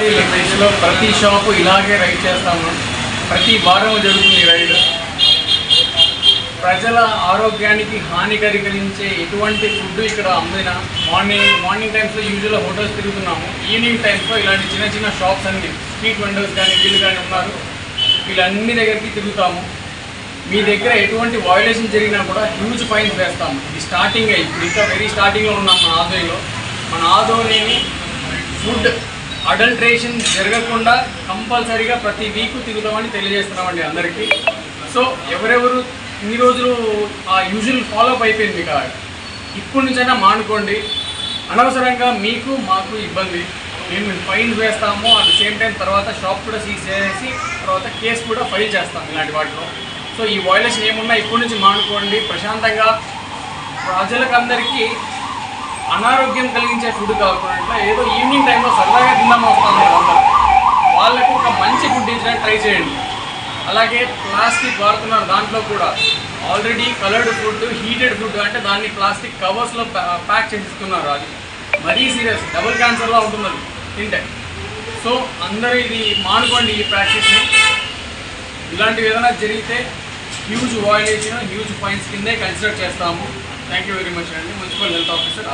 లో ప్రతి షాపు ఇలాగే రైడ్ చేస్తాము. ప్రతి వారం జరుగుతుంది రైడ్ ప్రజల ఆరోగ్యానికి హాని కలిగించే ఎటువంటి ఫుడ్ ఇక్కడ అమ్మిన మార్నింగ్ మార్నింగ్ టైమ్స్లో యూజువల్గా హోటల్స్ తిరుగుతున్నాము. ఈవినింగ్ టైమ్స్లో ఇలాంటి చిన్న చిన్న షాప్స్ అన్ని స్ట్రీట్ వెండర్స్ కానీ వీళ్ళు కానీ ఉన్నారు. వీళ్ళన్ని దగ్గరికి తిరుగుతాము. మీ దగ్గర ఎటువంటి వయలేషన్ జరిగినా కూడా హ్యూజ్ ఫైన్స్ వేస్తాము. ఇది స్టార్టింగ్ అయ్యి ఇంకా వెరీ స్టార్టింగ్లో ఉన్నాం మన ఆదోయిలో. మన ఆదోనిని ఫుడ్ అడల్ట్రేషన్ జరగకుండా కంపల్సరీగా ప్రతి వీక్ తిరుగుతామని తెలియజేస్తున్నామండి అందరికీ. సో ఎవరెవరు ఇన్ని రోజులు ఆ యూజువల్ ఫాలోఅప్ అయిపోయింది మీకు ఇప్పటి నుంచైనా మానుకోండి. అనవసరంగా మీకు మాకు ఇబ్బంది. మేము ఫైన్ వేస్తాము అట్ ద సేమ్ టైం తర్వాత షాప్ కూడా సీజ్ చేసేసి తర్వాత కేసు కూడా ఫైల్ చేస్తాం ఇలాంటి వాటిలో. సో ఈ వయలేషన్ ఏమున్నా ఇప్పటి నుంచి మానుకోండి. ప్రశాంతంగా ప్రజలకు అందరికీ అనారోగ్యం కలిగించే ఫుడ్ కాకుండా ఏదో ఈవినింగ్ టైంలో సరదాగా తిందాం వస్తాం వాళ్ళకు ఒక మంచి ఫుడ్ ఇచ్చడానికి ట్రై చేయండి. అలాగే ప్లాస్టిక్ వాడుతున్నారు దాంట్లో కూడా. Already coloured food heated food అంటే దాన్ని ప్లాస్టిక్ కవర్స్లో ప్యాక్ చేసిస్తున్నారు అది మరీ సీరియస్ డబుల్ క్యాన్సర్లా ఉంటుంది అది తింటే. సో అందరూ ఇది మానుకోండి ఈ ప్రాక్టీస్ని ఇలాంటివి ఏదైనా జరిగితే హ్యూజ్ వాయిలేషన్ హ్యూజ్ ఫైన్స్ కిందే కన్సిడర్ చేస్తాము. థ్యాంక్ యూ వెరీ మచ్ అండి మున్సిపల్ హెల్త్ ఆఫీసర్